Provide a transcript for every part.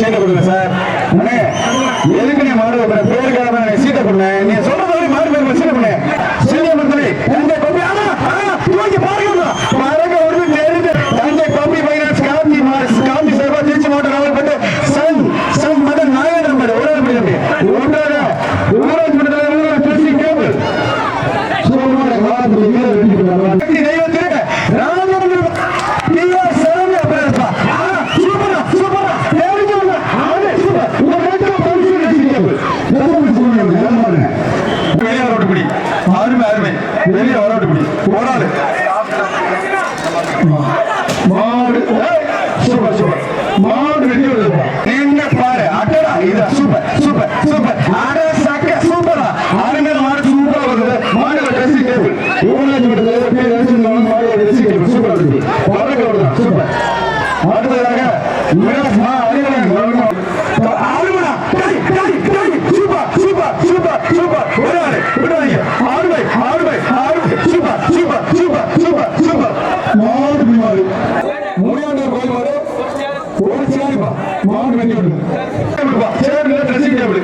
சீட்டை கொடுங்க சார். எதுக்கு நீ மாடு பேருக்கு அருமை, அருமை. வெளியே வர விட்டு பிடி. ஒரு ஆளு. மாடு சூப்பர் சூப்பர். மாடு வெட்டி வருதுப்பா நின்னு பாரு. அடடா இது சூப்பர் சூப்பர் சூப்பர். அட சக்க சூப்பரா. அருமையான மாடு சூப்பரா வருது மாடு ட்ரெஸ்ஸிங் டேபிள் ஊராட்சி மட்டத்தில் பேர் ரசிகர்கள் மாடு ட்ரெஸ்ஸிங் டேபிள் சூப்பரா இருக்கு. சூப்பர். அடுத்ததாக மிராஸ் மா அறிவலன் ஆறுமடா டேய் டேய் டேய் சூப்பர் சூப்பர் சூப்பர் சூப்பர் ஒரு ஆளு விடாதீங்க ஆறுமை ஆறுமை ஆறுமை super super super super super மாடு மாடு முடியாண்டவர் கோயில் மாடு ஒரு சேருப்பா மாடு வெட்டி விடுங்க சேர்ல ட்ரெஸ்ஸிங் டேபிள்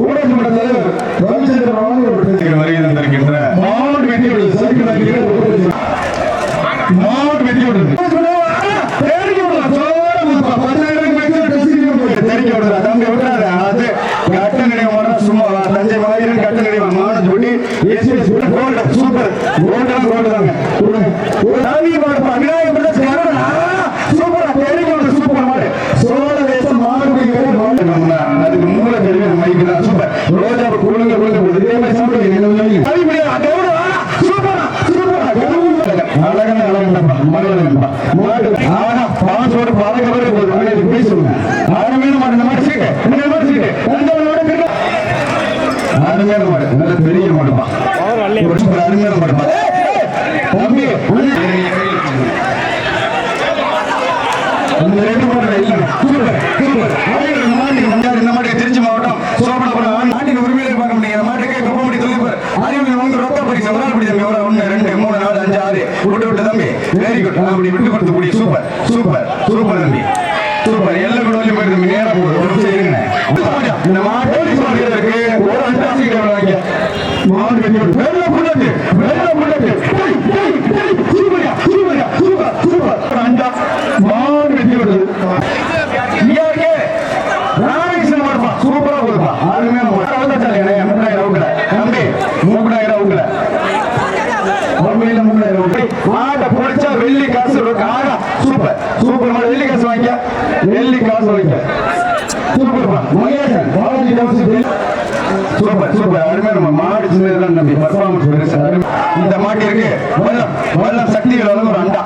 ஊராட்சி மன்ற தலைவர் ரவிச்சந்திரன் அவர்கள் வருகை தந்திருக்கின்ற மாடு வெட்டி விடுது சைக்கிள் சும்மா தஞ்சை விடுது தெரிஞ்சு விடலாம் சோழ முப்பா பத்தாயிரம் தெரியும் மைக்கு தான் சூப்பர் ரோஜா குழுங்க குழுங்க இதே மாதிரி சாப்பிடுங்க சூப்பரா சூப்பரா அழகான அழகண்டப்பா மகளங்கப்பா மாடு ஆனா பாசோட பாலகவரே போதும் இது பேசுங்க அருமையான மாடு இந்த மாதிரி சீட்டு இந்த மாதிரி சீட்டு அந்த மாடு திரும்ப அருமையான மாடு நல்ல பெரிய மாடுப்பா ஒரு அருமையான மாடுப்பா தம்பி இந்த ரெண்டு மாடு இல்லை சூப்பர் சூப்பர் இந்த இந்த திருச்சி மாவட்டம் சோழபுரம் நாட்டின் உரிமையிலே பார்க்க முடியும் இந்த மாட்டுக்கு குப்பமுடி தொழில்பர் அறிவு உங்க ரொக்க பரிசு ஒரு ஆள் பிடிச்ச ஒரு ஒன்று ரெண்டு மூணு நாலு அஞ்சு ஆறு விட்டு விட்டு தம்பி வெரி விட்டு சூப்பர் சூப்பர் சூப்பர் தம்பி சூப்பர். எல்லாம் கூட நேரம் போகுது இந்த மாட்டு டெல்லி காசு வைங்க சூப்பர் சூப்பர் அருமையான மாடு சின்னதுதான் நம்பி பர்ஃபார்மன்ஸ் பெருசு இந்த மாட்டிற்கு வெள்ளம் வெள்ளம் சக்திகள் ஒரு அண்டா.